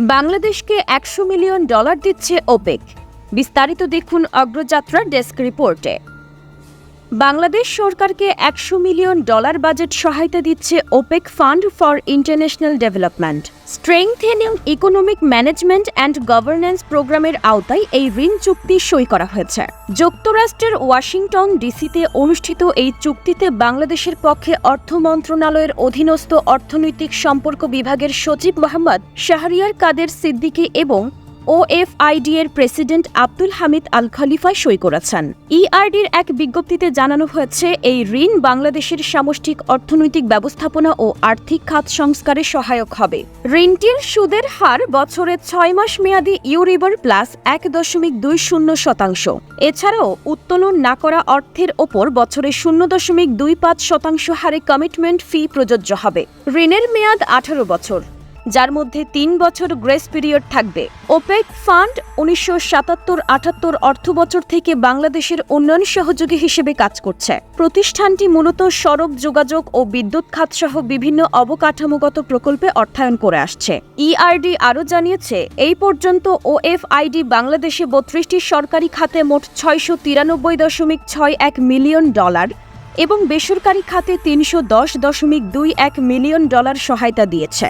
বাংলাদেশকে একশো million dollar দিচ্ছে ওপেক। বিস্তারিত দেখুন অগ্রযাত্রার ডেস্ক রিপোর্টে। বাংলাদেশ সরকারকে একশো মিলিয়ন ডলার বাজেট সহায়তা দিচ্ছে OPEC fund for international development. Strengthening economic management and governance প্রোগ্রামের আওতায় এই ঋণ চুক্তি সই করা হয়েছে। যুক্তরাষ্ট্রের ওয়াশিংটন ডিসিতে অনুষ্ঠিত এই চুক্তিতে বাংলাদেশের পক্ষে অর্থ মন্ত্রণালয়ের অধীনস্থ অর্থনৈতিক সম্পর্ক বিভাগের সচিব মোহাম্মদ শাহরিয়ার কাদের সিদ্দিকী এবং ওএফআইডি এর president Abdul Hamid Al Khalifa সই করেছেন। ইআরডির এক বিজ্ঞপ্তিতে জানানো হয়েছে, এই ঋণ বাংলাদেশের সামষ্টিক অর্থনৈতিক ব্যবস্থাপনা ও আর্থিক খাত সংস্কারে সহায়ক হবে। ঋণটির সুদের হার বছরে ছয় মাস মেয়াদী ইউরিবর প্লাস এক দশমিক দুই শূন্য শতাংশ। এছাড়াও উত্তোলন না করা অর্থের ওপর বছরে শূন্য দশমিক দুই পাঁচ শতাংশ হারে কমিটমেন্ট ফি প্রযোজ্য হবে। ঋণের মেয়াদ আঠারো বছর। যার মধ্যে তিন বছর গ্রেস পিরিয়ড থাকবে। ওপেক ফান্ড উনিশশো সাতাত্তর আটাত্তর অর্থবছর থেকে বাংলাদেশের উন্নয়ন সহযোগী হিসেবে কাজ করছে। প্রতিষ্ঠানটি মূলত সড়ক যোগাযোগ ও বিদ্যুৎ খাত সহ বিভিন্ন অবকাঠামোগত প্রকল্পে অর্থায়ন করে আসছে। ইআরডি আরও জানিয়েছে, এই পর্যন্ত ওএফআইডি বাংলাদেশে বত্রিশটি সরকারি খাতে মোট ছয়শো তিরানব্বই দশমিক ছয় এক মিলিয়ন ডলার এবং বেসরকারি খাতে তিনশো দশ দশমিক দুই এক মিলিয়ন ডলার সহায়তা দিয়েছে।